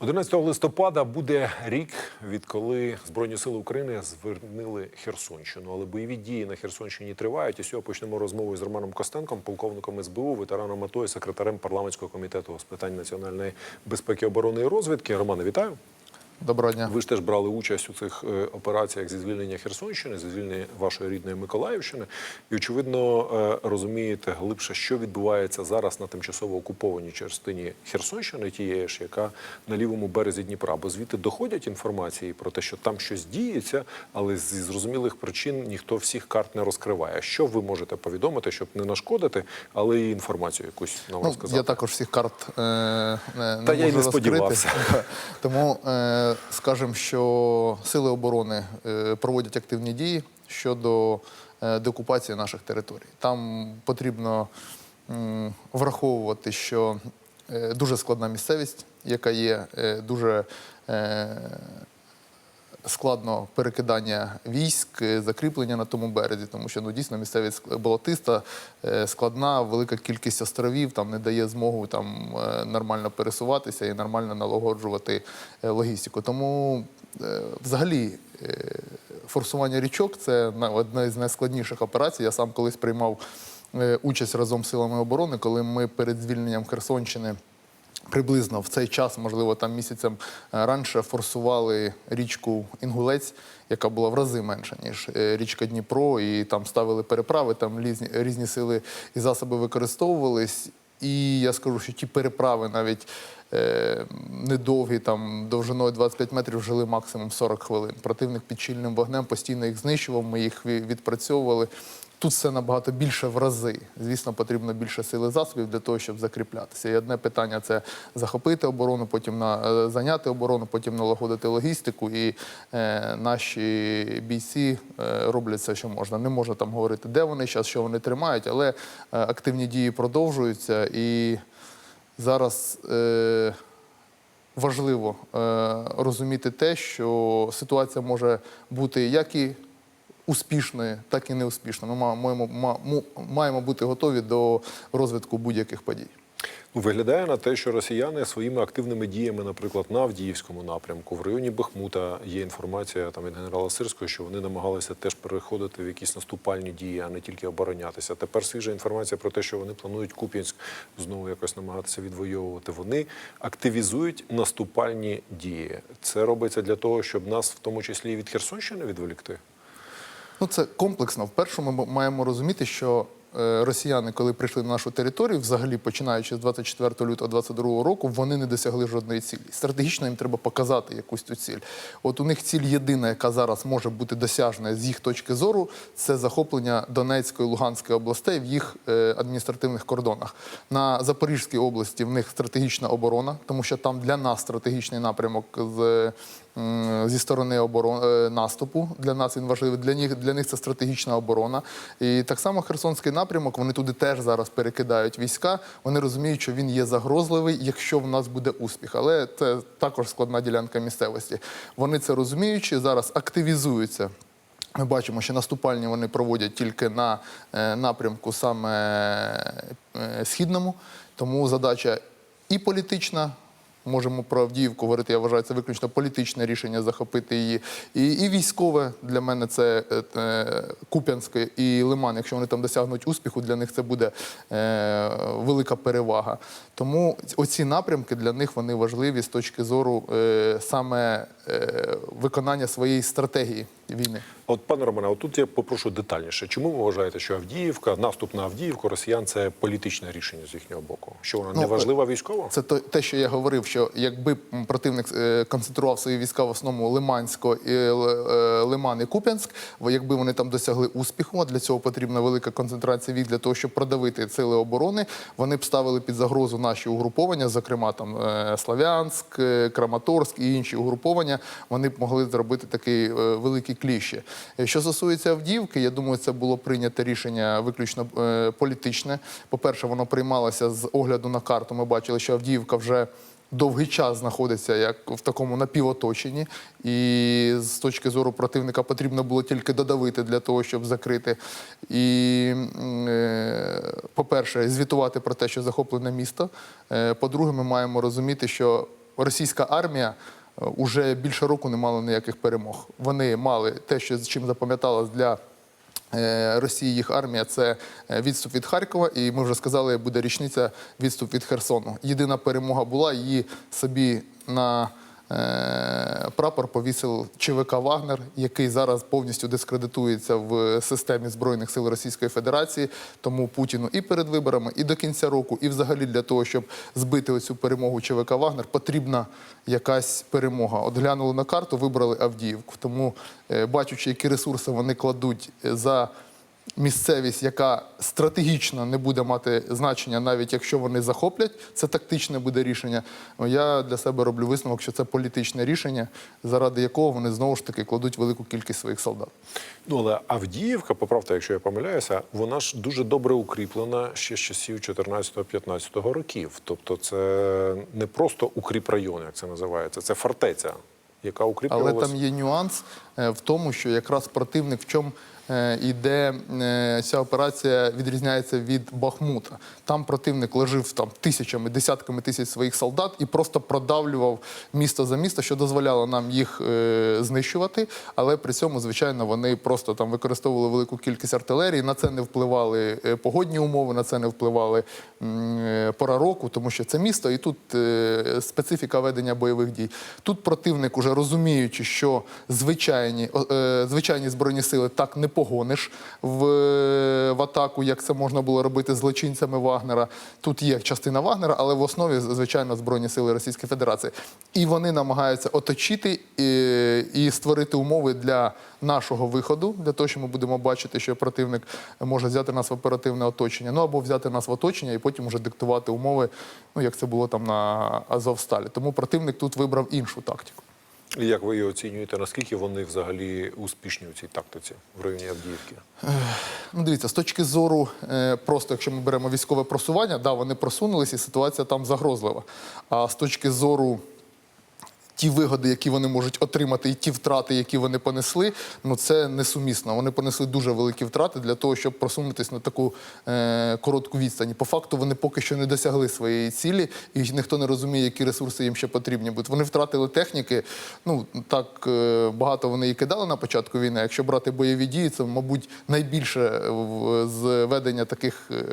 11 листопада буде рік, відколи Збройні сили України звернили Херсонщину. Але бойові дії на Херсонщині тривають. І сьогодні почнемо розмову з Романом Костенком, полковником СБУ, ветераном АТО і секретарем парламентського комітету з питань національної безпеки, оборони і розвідки. Романе, вітаю. Доброго дня. Ви ж теж брали участь у цих е, операціях зі звільнення Херсонщини, зі звільнення вашої рідної Миколаївщини, і очевидно е, розумієте глибше, що відбувається зараз на тимчасово окупованій частині Херсонщини, тієї ж, яка на лівому березі Дніпра. Бо звідти доходять інформації про те, що там щось діється, але зі зрозумілих причин ніхто всіх карт не розкриває. Що ви можете повідомити, щоб не нашкодити, але і інформацію якусь нам Ну, розказати? я також всіх карт е, не, не Та я й не розкрити. сподівався. Тому е, скажемо, що сили оборони е, проводять активні дії щодо е, деокупації наших територій. Там потрібно враховувати, що е, дуже складна місцевість, яка є дуже. Складно перекидання військ, е, закріплення на тому березі, тому що ну дійсно місцевість болотиста, е, складна, велика кількість островів там не дає змогу там е, нормально пересуватися і нормально налагоджувати логістику. Тому взагалі. Форсування річок це на- одна з найскладніших операцій. Я сам колись приймав участь разом з силами оборони, коли ми перед звільненням Херсонщини приблизно в цей час, можливо, там місяцем е, раніше форсували річку Інгулець, яка була в рази менша, ніж е, річка Дніпро, і там ставили переправи, там різні, сили і засоби використовувались. І я скажу, що ті переправи навіть е, недовгі, там довжиною 25 метрів, жили максимум 40 хвилин. Противник під чільним вогнем постійно їх знищував, ми їх відпрацьовували. Тут все набагато більше в рази. Звісно, потрібно більше сили засобів для того, щоб закріплятися. І одне питання це захопити оборону, потім на е, зайняти оборону, потім налагодити логістику. І е, наші бійці е, роблять все, що можна. Не можна там говорити, де вони зараз, що вони тримають, але е, активні дії продовжуються. І зараз е, важливо е, розуміти те, що ситуація може бути як і успішною, так і неуспішною. Ми маємо, ма- маємо бути готові до розвитку будь-яких подій. Ну, Виглядає на те, що росіяни своїми активними діями, наприклад, на Авдіївському напрямку, в районі Бахмута є інформація там від генерала Сирського, що вони намагалися теж переходити в якісь наступальні дії, а не тільки оборонятися. Тепер свіжа інформація про те, що вони планують Куп'янськ знову якось намагатися відвоювати. Вони активізують наступальні дії. Це робиться для того, щоб нас, в тому числі, від Херсонщини відволікти. Ну, це комплексно. Вперше ми маємо розуміти, що е, росіяни, коли прийшли на нашу територію, взагалі починаючи з 24 лютого 22 року, вони не досягли жодної цілі. Стратегічно їм треба показати якусь цю ціль. От у них ціль єдина, яка зараз може бути досяжна з їх точки зору, це захоплення Донецької Луганської областей в їх е, адміністративних кордонах. На Запорізькій області в них стратегічна оборона, тому що там для нас стратегічний напрямок з зі сторони оборон наступу. Для нас він важливий. Для них для них це стратегічна оборона. І так само Херсонський напрямок. Вони туди теж зараз перекидають війська. Вони розуміють, що він є загрозливий, якщо в нас буде успіх. Але це також складна ділянка місцевості. Вони це розуміючи, зараз активізуються. Ми бачимо, що наступальні вони проводять тільки на е, напрямку саме е, східному, тому задача і політична. Можемо про Авдіївку говорити. Я вважаю, це виключно політичне рішення захопити її. І, і військове для мене це е, е, Куп'янське і Лиман. Якщо вони там досягнуть успіху, для них це буде е, велика перевага. Тому оці напрямки для них вони важливі з точки зору е, саме е, виконання своєї стратегії війни. От, пане Романе, отут я попрошу детальніше. Чому ви вважаєте, що Авдіївка, наступ на Авдіївку росіян це політичне рішення з їхнього боку? Що вона Ну, не важлива військово? Це то- те, що я говорив, що якби противник е, концентрував свої війська в основному Лимансько, і, Л- е, Лиман і Куп'янськ, якби вони там досягли успіху, а для цього потрібна велика концентрація військ для того, щоб продавити сили оборони, вони б ставили під загрозу наші угруповання, зокрема там е, Славянськ, е, Краматорськ і інші угруповання. Вони б могли зробити такий е, великий кліще. Е, Що стосується Авдіївки, я думаю, це було прийнято рішення виключно е, політичне. По-перше, воно приймалося з огляду на карту. Ми бачили, що Авдіївка вже довгий час знаходиться як в такому напівоточенні, і з точки зору противника потрібно було тільки додавити для того, щоб закрити. І, е, по-перше, звітувати про те, що захоплене місто. По-друге, ми маємо розуміти, що російська армія уже більше року не мали ніяких перемог. Вони мали те, що з чим запам'яталось для е, Росії їх армія це е, відступ від Харкова, і ми вже сказали, буде річниця відступ від Херсону. Єдина перемога була її собі на е, прапор повісив ЧВК Вагнер, який зараз повністю дискредитується в системі збройних сил Російської Федерації. Тому Путіну і перед виборами, і до кінця року, і взагалі для того, щоб збити оцю перемогу ЧВК Вагнер, потрібна якась перемога. От глянули на карту, вибрали Авдіївку. Тому, е, бачучи, які ресурси вони кладуть за місцевість, яка стратегічно не буде мати значення, навіть якщо вони захоплять, це тактичне буде рішення. Я для себе роблю висновок, що це політичне рішення, заради якого вони знову ж таки кладуть велику кількість своїх солдат. Ну але Авдіївка, поправте, якщо я помиляюся, вона ж дуже добре укріплена ще з часів 14-15 років. Тобто, це не просто укріп район, як це називається, це фортеця, яка Але там є нюанс е, в тому, що якраз противник в чому е, іде е, ця операція відрізняється від Бахмута. Там противник лежив там тисячами, десятками тисяч своїх солдат і просто продавлював місто за місто, що дозволяло нам їх е, знищувати. Але при цьому, звичайно, вони просто там використовували велику кількість артилерії. На це не впливали погодні умови, на це не впливали пора року, тому що це місто, і тут специфіка ведення бойових дій. Тут противник, уже розуміючи, що звичайні, звичайні збройні сили так не погониш в, в атаку, як це можна було робити злочинцями Вагнера. Тут є частина Вагнера, але в основі, звичайно, збройні сили Російської Федерації. І вони намагаються оточити і, і створити умови для нашого виходу, для того, що ми будемо бачити, що противник може взяти нас в оперативне оточення, ну або взяти нас в оточення і потім вже диктувати умови, ну як це було там на Азовсталі. Тому противник тут вибрав іншу тактику. Як ви її оцінюєте? Наскільки вони взагалі успішні у цій тактиці в районі Авдіївки? Ну, дивіться, з точки зору, е, просто якщо ми беремо військове просування, да, вони просунулися, і ситуація там загрозлива. А з точки зору ті вигоди, які вони можуть отримати, і ті втрати, які вони понесли, ну це несумісно. Вони понесли дуже великі втрати для того, щоб просунутися на таку е, коротку відстань. По факту вони поки що не досягли своєї цілі, і ніхто не розуміє, які ресурси їм ще потрібні будуть. Вони втратили техніки. Ну так е, багато вони і кидали на початку війни. Якщо брати бойові дії, це мабуть найбільше е, з ведення таких е,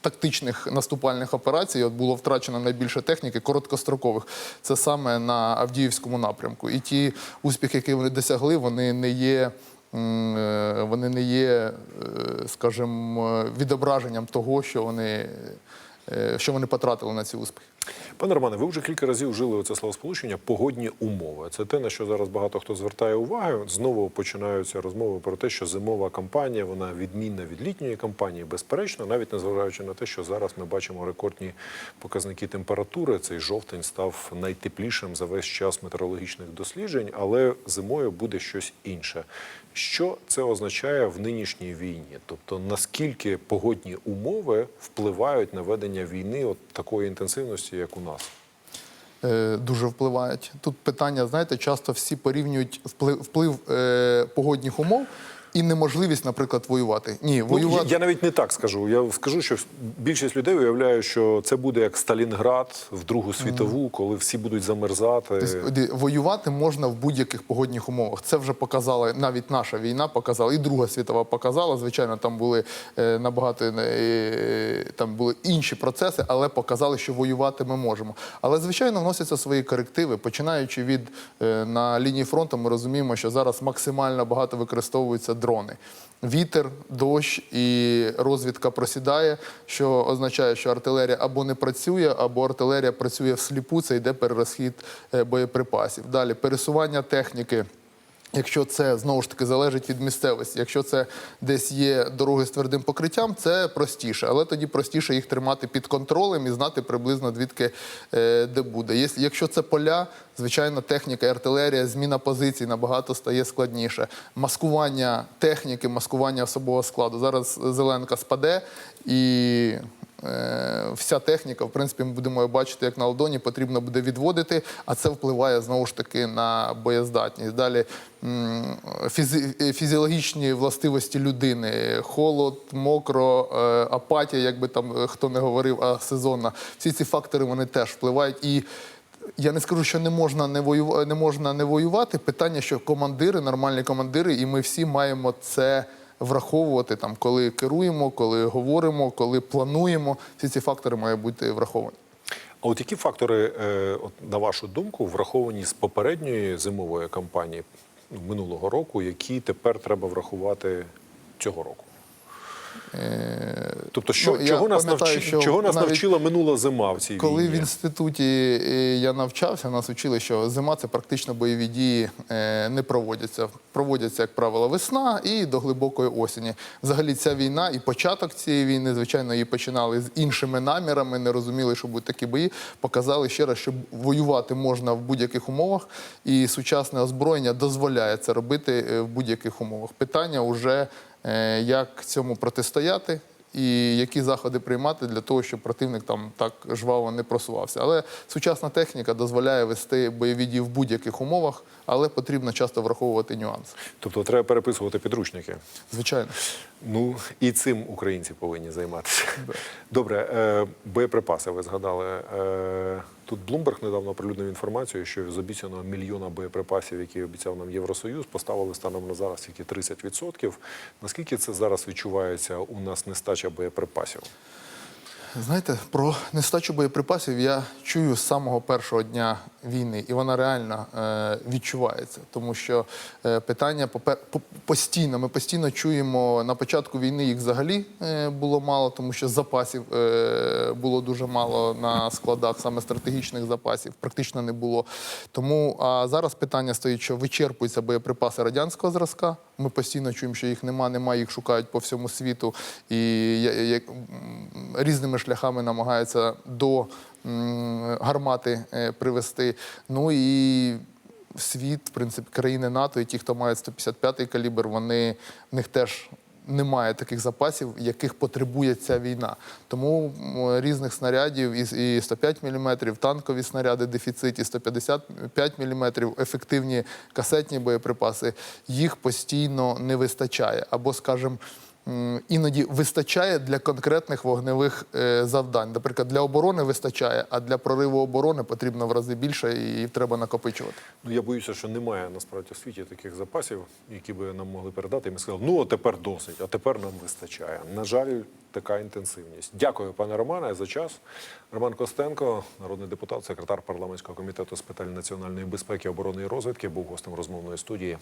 тактичних наступальних операцій. От було втрачено найбільше техніки короткострокових. Це саме на Авдіївському напрямку. І ті успіхи, які вони досягли, вони не є. е, Вони не є, е, скажімо, відображенням того, що вони, що вони потратили на ці успіхи. Пане Романе, ви вже кілька разів вжили оце словосполучення погодні умови. Це те, на що зараз багато хто звертає увагу. Знову починаються розмови про те, що зимова кампанія вона відмінна від літньої кампанії, безперечно, навіть незважаючи на те, що зараз ми бачимо рекордні показники температури. Цей жовтень став найтеплішим за весь час метеорологічних досліджень, але зимою буде щось інше. Що це означає в нинішній війні? Тобто наскільки погодні умови впливають на ведення війни от такої інтенсивності, як у нас? е, дуже впливають. Тут питання, знаєте, часто всі порівнюють вплив, вплив е, погодних умов і неможливість, наприклад, воювати. Ні, Ну, я, я навіть не так скажу. Я скажу, що більшість людей уявляє, що це буде як Сталінград в Другу світову, коли всі будуть замерзати. Тобто, воювати можна в будь-яких погодних умовах. Це вже показала навіть наша війна, показала і Друга світова показала. Звичайно, там були е, набагато е, там були інші процеси, але показали, що воювати ми можемо. Але звичайно вносяться свої корективи. Починаючи від е, на лінії фронту, ми розуміємо, що зараз максимально багато використовуються дрони. Вітер, дощ і розвідка просідає, що означає, що артилерія або не працює, або артилерія працює всліпу, це йде перерозхід е, боєприпасів. Далі пересування техніки. Якщо це знову ж таки залежить від місцевості, якщо це десь є дороги з твердим покриттям, це простіше, але тоді простіше їх тримати під контролем і знати приблизно звідки е, де буде. Якщо це поля, звичайно, техніка артилерія, зміна позицій набагато стає складніше. Маскування техніки, маскування особового складу. Зараз Зеленка спаде і. Е, Вся техніка, в принципі, ми будемо бачити, як на ладоні, потрібно буде відводити, а це впливає знову ж таки на боєздатність. Далі фізи- фізіологічні властивості людини, холод, мокро, е, апатія, як би там е, хто не говорив, а сезонна. Всі ці фактори вони теж впливають. І Я не скажу, що не можна не воювати, не можна не воювати. Питання, що командири, нормальні командири, і ми всі маємо це враховувати там, коли керуємо, коли говоримо, коли плануємо. Всі ці фактори мають бути враховані. А от які фактори, е, от, на вашу думку, враховані з попередньої зимової кампанії ну, минулого року, які тепер треба врахувати цього року? Тобто, що, ну, чого, нас, пам'ятаю, навчи, що чого нас навчила минула зима в цій Коли в інституті е, я навчався, нас вчили, що зима це практично бойові дії е, не проводяться. Проводяться, як правило, весна і до глибокої осені. Взагалі, ця війна і початок цієї війни, звичайно, її починали з іншими намірами, не розуміли, що будуть такі бої. Показали ще раз, що воювати можна в будь-яких умовах, і сучасне озброєння дозволяє це робити е, в будь-яких умовах. Питання вже як цьому протистояти і які заходи приймати для того, щоб противник там так жваво не просувався. Але сучасна техніка дозволяє вести бойові дії в будь-яких умовах, але потрібно часто враховувати нюанси. Тобто треба переписувати підручники. Звичайно. Ну і цим українці повинні займатися. Добре, е, боєприпаси ви згадали. Е, тут Блумберг недавно оприлюднив інформацію, що з обіцяного мільйона боєприпасів, які обіцяв нам Євросоюз, поставили станом на зараз тільки 30%. Наскільки це зараз відчувається у нас нестача боєприпасів? Знаєте, про нестачу боєприпасів я чую з самого першого дня війни, і вона реально е, відчувається, тому що е, питання постійно. Ми постійно чуємо на початку війни їх взагалі е, було мало, тому що запасів було дуже мало на складах, саме стратегічних запасів, практично не було. Тому а зараз питання стоїть, що вичерпуються боєприпаси радянського зразка. Ми постійно чуємо, що їх нема, нема, їх шукають по всьому світу і я- я- різними шляхами намагаються до гармати е, привести. Ну і світ, в принципі, країни НАТО і ті, хто мають 155-й калібр, вони в них теж. Немає таких запасів, яких потребує ця війна. Тому різних снарядів і, і 105 мм, танкові снаряди дефіциті, 155 мм, ефективні касетні боєприпаси, їх постійно не вистачає. Або, скажімо, іноді вистачає для конкретних вогневих е, завдань. Наприклад, для оборони вистачає, а для прориву оборони потрібно в рази більше і треба накопичувати. Ну я боюся, що немає насправді у світі таких запасів, які би нам могли передати. І ми сказали, ну а тепер досить, а тепер нам вистачає. На жаль, така інтенсивність. Дякую, пане Романе, за час. Роман Костенко, народний депутат, секретар парламентського комітету з питань національної безпеки, оборони і розвідки, був гостем розмовної студії.